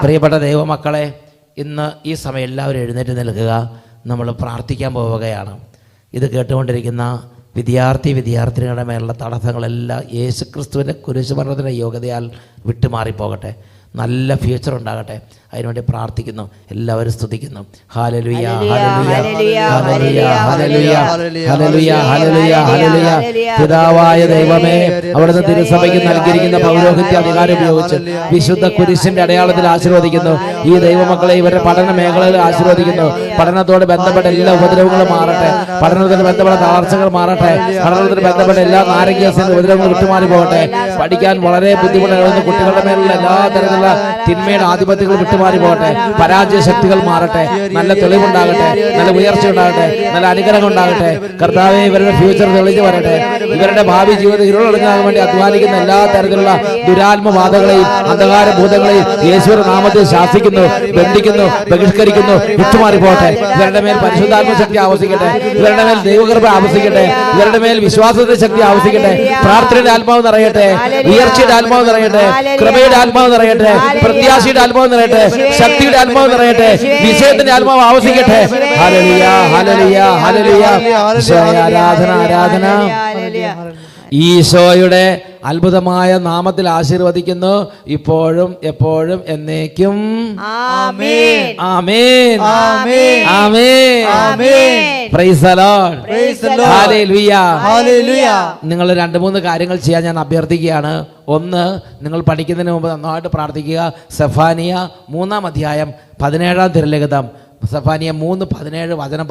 പ്രിയപ്പെട്ട ദൈവമക്കളെ ഇന്ന് ഈ സമയം എല്ലാവരും എഴുന്നേറ്റ് നിൽക്കുക. നമ്മൾ പ്രാർത്ഥിക്കാൻ പോവുകയാണ്. ഇത് കേട്ടുകൊണ്ടിരിക്കുന്ന വിദ്യാർത്ഥി വിദ്യാർത്ഥിനികളുടെ മേലുള്ള തടസ്സങ്ങളെല്ലാം യേശുക്രിസ്തുവിന്റെ കുരിശുമരണത്തിന്റെ യോഗ്യതയാൽ വിട്ടുമാറിപ്പോകട്ടെ. നല്ല ഫ്യൂച്ചർ ഉണ്ടാകട്ടെ അതിനുവേണ്ടി പ്രാർത്ഥിക്കുന്നു എല്ലാവരും സ്തുതിക്കുന്നു ഹാലലുയ പിതാവായ ദൈവമേ അവിടുന്ന് തിരുസഭയ്ക്ക് നൽകിയിരിക്കുന്ന പൗരോഹിത്യ അധികാരം ഉപയോഗിച്ച് വിശുദ്ധ കുരിശിന്റെ അടയാളത്തിൽ ആശീർവദിക്കുന്നു ഈ ദൈവമക്കളെ ഇവരുടെ പഠന മേഖലയിൽ ആശീർവദിക്കുന്നു. പഠനത്തോട് ബന്ധപ്പെട്ട എല്ലാ ഉപദ്രവങ്ങളും മാറട്ടെ. പഠനത്തിന് ബന്ധപ്പെട്ട തളർച്ചകൾ മാറട്ടെ. പഠനത്തിന് ബന്ധപ്പെട്ട എല്ലാ നാരകീയസിന്റെ ഉപദ്രവങ്ങളും വിട്ടുമാറി പോകട്ടെ. പഠിക്കാൻ വളരെ ബുദ്ധിമുട്ടുള്ള കുട്ടികളുടെ മേലുള്ള എല്ലാ തരത്തിലുള്ള തിന്മയുടെ ആധിപത്യങ്ങൾ വിട്ടുമാറി പോകട്ടെ. പരാജയ ശക്തികൾ മാറട്ടെ. നല്ല തെളിവുണ്ടാകട്ടെ. നല്ല ഉയർച്ച ഉണ്ടാകട്ടെ. നല്ല അനുഗ്രഹം ഉണ്ടാകട്ടെ. കർത്താവെ ഇവരുടെ ഫ്യൂച്ചർ തെളിഞ്ഞു വരട്ടെ. ഇവരുടെ ഭാവി ജീവിതം ഇരുളടങ്ങാൻ വേണ്ടി അധ്വാനിക്കുന്ന എല്ലാ തരത്തിലുള്ള ദുരാത്മവാദങ്ങളെയും അന്ധകാര ഭൂതങ്ങളെയും യേശ്വര നാമത്തിൽ ശാസിക്കുന്നു. ബന്ധിക്കുന്നു ബഹിഷ്കരിക്കുന്നു വിട്ടുമാറി പോട്ടെ ഇവരുടെ മേൽ പരിശുദ്ധാത്മ ശക്തി ആവശ്യിക്കട്ടെ ഇവരുടെ മേൽ ദൈവകൃപ ആവശ്യിക്കട്ടെ ഇവരുടെ മേൽ വിശ്വാസത്തിന്റെ ശക്തി ആവശ്യിക്കട്ടെ പ്രാർത്ഥനയുടെ ആത്മാവ് നിറയട്ടെ. ഉയർച്ചയുടെ ആത്മാവ് നിറയട്ടെ. കൃപയുടെ ആത്മാവ് നിറയട്ടെ. പ്രത്യാശയുടെ ആത്മാവ് നിറയട്ടെ. ശക്തിയുടെ ആത്മാവ് നിറയട്ടെ. വിജയത്തിന്റെ ആത്മാവ് ആവശ്യിക്കട്ടെ ഹലലിയ ഹലലിയ ഹലലിയ ആരാധന ആരാധന. ഈശോയുടെ അത്ഭുതമായ നാമത്തിൽ ആശീർവദിക്കുന്നു. ഇപ്പോഴും എപ്പോഴും എന്നേക്കും. നിങ്ങൾ രണ്ട് മൂന്ന് കാര്യങ്ങൾ ചെയ്യാൻ ഞാൻ അഭ്യർത്ഥിക്കുകയാണ്. ഒന്ന് നിങ്ങൾ പഠിക്കുന്നതിന് മുമ്പ് നന്നായിട്ട് പ്രാർത്ഥിക്കുക. സെഫാനിയ മൂന്നാം അധ്യായം പതിനേഴാം തിരലിഖിതം. സെഫാനിയ മൂന്ന് പതിനേഴ് വചനം